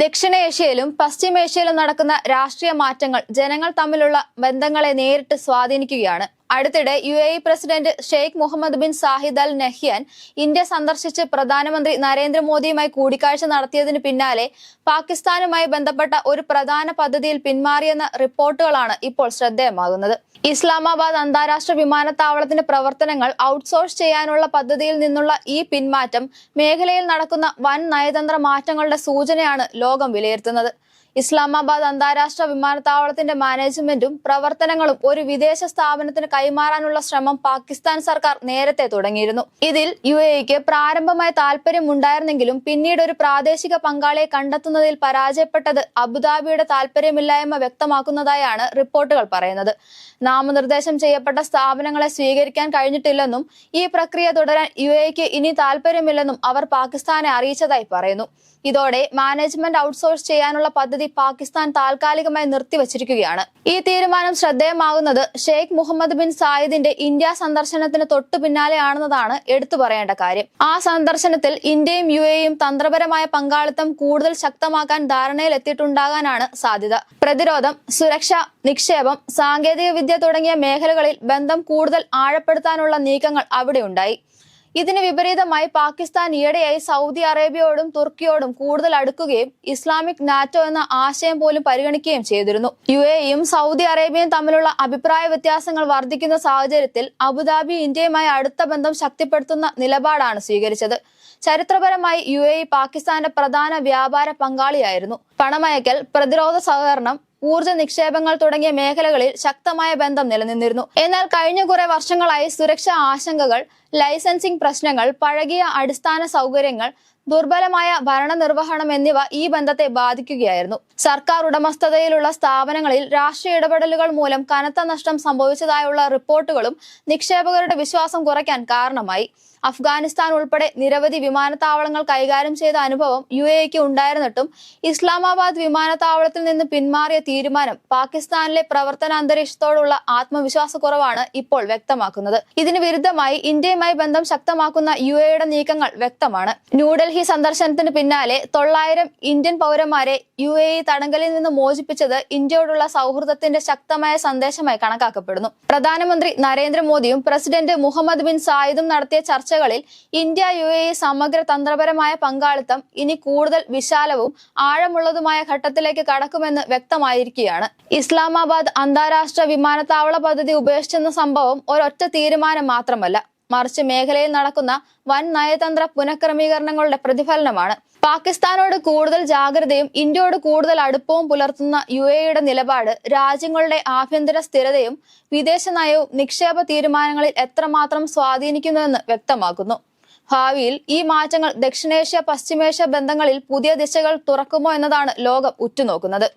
ദക്ഷിണേഷ്യയിലും പശ്ചിമേഷ്യയിലും നടക്കുന്ന രാഷ്ട്രീയ മാറ്റങ്ങൾ ജനങ്ങൾ തമ്മിലുള്ള ബന്ധങ്ങളെ നേരിട്ട് സ്വാധീനിക്കുകയാണ്. അടുത്തിടെ U A president Sheikh Mohammed bin Zahid Al Nahyan India സന്ദർശിച്ച് പ്രധാനമന്ത്രി നരേന്ദ്രമോദിയുമായി കൂടിക്കാഴ്ച നടത്തിയതിന് പിന്നാലെ പാകിസ്ഥാനുമായി ബന്ധപ്പെട്ട ഒരു പ്രധാന പദ്ധതിയിൽ പിന്മാറിയെന്ന റിപ്പോർട്ടുകളാണ് ഇപ്പോൾ ശ്രദ്ധേയമാകുന്നത്. ഇസ്ലാമാബാദ് അന്താരാഷ്ട്ര വിമാനത്താവളത്തിന്റെ പ്രവർത്തനങ്ങൾ ഔട്ട്സോഴ്സ് ചെയ്യാനുള്ള പദ്ധതിയിൽ നിന്നുള്ള ഈ പിന്മാറ്റം മേഖലയിൽ നടക്കുന്ന വൻ നയതന്ത്ര മാറ്റങ്ങളുടെ സൂചനയാണ് ലോകം വിലയിരുത്തുന്നത്. ഇസ്ലാമാബാദ് അന്താരാഷ്ട്ര വിമാനത്താവളത്തിന്റെ മാനേജ്മെന്റും പ്രവർത്തനങ്ങളും ഒരു വിദേശ സ്ഥാപനത്തിന് കൈമാറാനുള്ള ശ്രമം പാകിസ്ഥാൻ സർക്കാർ നേരത്തെ തുടങ്ങിയിരുന്നു. ഇതിൽ യു എക്ക് പ്രാരംഭമായ താല്പര്യമുണ്ടായിരുന്നെങ്കിലും പിന്നീട് ഒരു പ്രാദേശിക പങ്കാളിയെ കണ്ടെത്തുന്നതിൽ പരാജയപ്പെട്ടത് അബുദാബിയുടെ താല്പര്യമില്ലായ്മ വ്യക്തമാക്കുന്നതായാണ് റിപ്പോർട്ടുകൾ പറയുന്നത്. നാമനിർദ്ദേശം ചെയ്യപ്പെട്ട സ്ഥാപനങ്ങളെ സ്വീകരിക്കാൻ കഴിഞ്ഞിട്ടില്ലെന്നും ഈ പ്രക്രിയ തുടരാൻ യു എക്ക് ഇനി താല്പര്യമില്ലെന്നും അവർ പാകിസ്ഥാനെ അറിയിച്ചതായി പറയുന്നു. ഇതോടെ മാനേജ്മെന്റ് ഔട്ട്സോഴ്സ് ചെയ്യാനുള്ള പദ്ധതി പാകിസ്ഥാൻ താൽക്കാലികമായി നിർത്തിവച്ചിരിക്കുകയാണ്. ഈ തീരുമാനം ശ്രദ്ധേയമാകുന്നത് ഷെയ്ഖ് മുഹമ്മദ് ബിൻ സായിദിന്റെ ഇന്ത്യ സന്ദർശനത്തിന് തൊട്ടു പിന്നാലെയാണെന്നതാണ് എടുത്തു പറയേണ്ട കാര്യം. ആ സന്ദർശനത്തിൽ ഇന്ത്യയും യു എയും തന്ത്രപരമായ പങ്കാളിത്തം കൂടുതൽ ശക്തമാക്കാൻ ധാരണയിലെത്തിയിട്ടുണ്ടാകാനാണ് സാധ്യത. പ്രതിരോധം സുരക്ഷ നിക്ഷേപം സാങ്കേതിക വിദ്യ തുടങ്ങിയ മേഖലകളിൽ ബന്ധം കൂടുതൽ ആഴപ്പെടുത്താനുള്ള നീക്കങ്ങൾ അവിടെയുണ്ടായി. ഇതിന് വിപരീതമായി പാകിസ്ഥാൻ ഈയിടെയായി സൗദി അറേബ്യയോടും തുർക്കിയോടും കൂടുതൽ അടുക്കുകയും ഇസ്ലാമിക് നാറ്റോ എന്ന ആശയം പോലും പരിഗണിക്കുകയും ചെയ്തിരുന്നു. യു എയും സൗദി അറേബ്യയും തമ്മിലുള്ള അഭിപ്രായ വ്യത്യാസങ്ങൾ വർദ്ധിക്കുന്ന സാഹചര്യത്തിൽ അബുദാബി ഇന്ത്യയുമായി അടുത്ത ബന്ധം ശക്തിപ്പെടുത്തുന്ന നിലപാടാണ് സ്വീകരിച്ചത്. ചരിത്രപരമായി യു എ പാകിസ്ഥാന്റെ പ്രധാന വ്യാപാര പങ്കാളിയായിരുന്നു. പണമയക്കൽ പ്രതിരോധ സഹകരണം ഊർജ നിക്ഷേപങ്ങൾ തുടങ്ങിയ മേഖലകളിൽ ശക്തമായ ബന്ധം നിലനിന്നിരുന്നു. എന്നാൽ കഴിഞ്ഞ കുറെ വർഷങ്ങളായി സുരക്ഷാ ആശങ്കകൾ ലൈസൻസിംഗ് പ്രശ്നങ്ങൾ പഴകിയ അടിസ്ഥാന സൗകര്യങ്ങൾ ദുർബലമായ ഭരണനിർവഹണം എന്നിവ ഈ ബന്ധത്തെ ബാധിക്കുകയായിരുന്നു. സർക്കാർ ഉടമസ്ഥതയിലുള്ള സ്ഥാപനങ്ങളിൽ രാഷ്ട്രീയ ഇടപെടലുകൾ മൂലം കനത്ത നഷ്ടം സംഭവിച്ചതായുള്ള റിപ്പോർട്ടുകളും നിക്ഷേപകരുടെ വിശ്വാസം കുറയ്ക്കാൻ കാരണമായി. അഫ്ഗാനിസ്ഥാൻ ഉൾപ്പെടെ നിരവധി വിമാനത്താവളങ്ങൾ കൈകാര്യം ചെയ്ത അനുഭവം യു എക്ക് ഉണ്ടായിരുന്നിട്ടും ഇസ്ലാമാബാദ് വിമാനത്താവളത്തിൽ നിന്ന് പിന്മാറിയ തീരുമാനം പാകിസ്ഥാനിലെ പ്രവർത്തന അന്തരീക്ഷത്തോടുള്ള ആത്മവിശ്വാസക്കുറവാണ് ഇപ്പോൾ വ്യക്തമാക്കുന്നത്. ഇതിന് വിരുദ്ധമായി ഇന്ത്യയുമായി ബന്ധം ശക്തമാക്കുന്ന യു എയുടെ നീക്കങ്ങൾ വ്യക്തമാണ്. ന്യൂഡൽഹി സന്ദർശനത്തിന് പിന്നാലെ തൊള്ളായിരം ഇന്ത്യൻ പൗരന്മാരെ യു എ തടങ്കലിൽ നിന്ന് മോചിപ്പിച്ചത് ഇന്ത്യയോടുള്ള സൗഹൃദത്തിന്റെ ശക്തമായ സന്ദേശമായി കണക്കാക്കപ്പെടുന്നു. പ്രധാനമന്ത്രി നരേന്ദ്രമോദിയും പ്രസിഡന്റ് മുഹമ്മദ് ബിൻ സായിദും നടത്തിയ ചർച്ചകളിൽ ഇന്ത്യ യു എ സമഗ്ര തന്ത്രപരമായ പങ്കാളിത്തം ഇനി കൂടുതൽ വിശാലവും ആഴമുള്ളതുമായ ഘട്ടത്തിലേക്ക് കടക്കുമെന്ന് വ്യക്തമായിരിക്കുകയാണ്. ഇസ്ലാമാബാദ് അന്താരാഷ്ട്ര വിമാനത്താവള പദ്ധതി ഉപേക്ഷിച്ചെന്ന സംഭവം ഒരൊറ്റ തീരുമാനം മാത്രമല്ല മറിച്ച് മേഖലയിൽ നടക്കുന്ന വൻ നയതന്ത്ര പുനഃക്രമീകരണങ്ങളുടെ പ്രതിഫലനമാണ്. പാകിസ്ഥാനോട് കൂടുതൽ ജാഗ്രതയും ഇന്ത്യയോട് കൂടുതൽ അടുപ്പവും പുലർത്തുന്ന യു എയുടെ നിലപാട് രാജ്യങ്ങളുടെ ആഭ്യന്തര സ്ഥിരതയും വിദേശ നയവും നിക്ഷേപ തീരുമാനങ്ങളിൽ എത്രമാത്രം സ്വാധീനിക്കുന്നുവെന്ന് വ്യക്തമാക്കുന്നു. ഭാവിയിൽ ഈ മാറ്റങ്ങൾ ദക്ഷിണേഷ്യ പശ്ചിമേഷ്യ ബന്ധങ്ങളിൽ പുതിയ ദിശകൾ തുറക്കുമോ എന്നതാണ് ലോകം ഉറ്റുനോക്കുന്നത്.